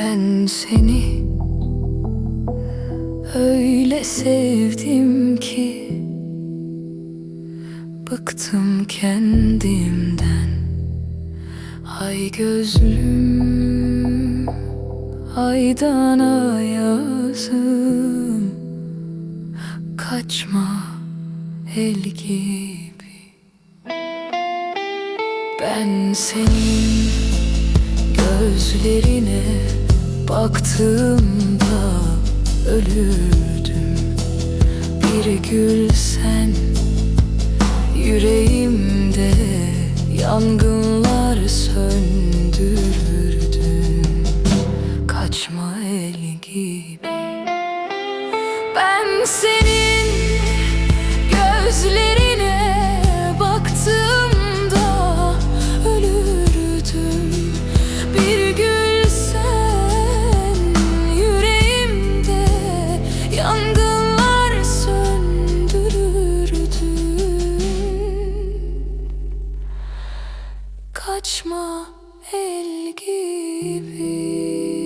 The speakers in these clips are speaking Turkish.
Ben seni. Öyle sevdim ki Bıktım kendimden. Ay gözlüm Aydan ayazım Kaçma el gibi. Ben senin gözlerine baktığımda ölürdüm. Bir gülsen yüreğimde yangınlar söndürürdün Kaçma el gibi. Ben senin el gibi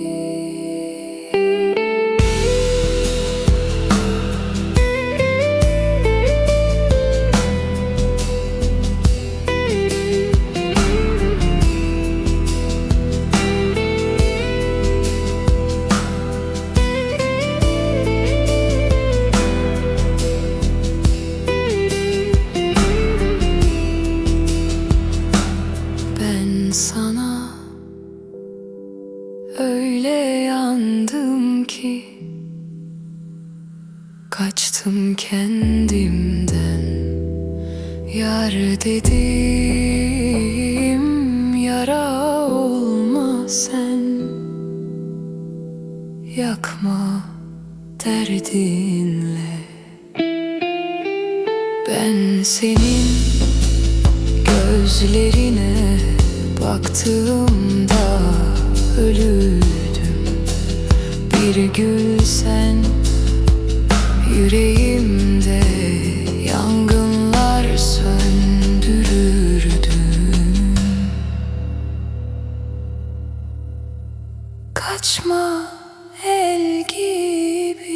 öyle yandım ki Kaçtım kendimden. Yar dedim yara olma sen. Yakma derdinle. Ben senin Gözlerine baktığımda ölürdüm Bir gülsen yüreğimde yangınlar söndürürdün Kaçma el gibi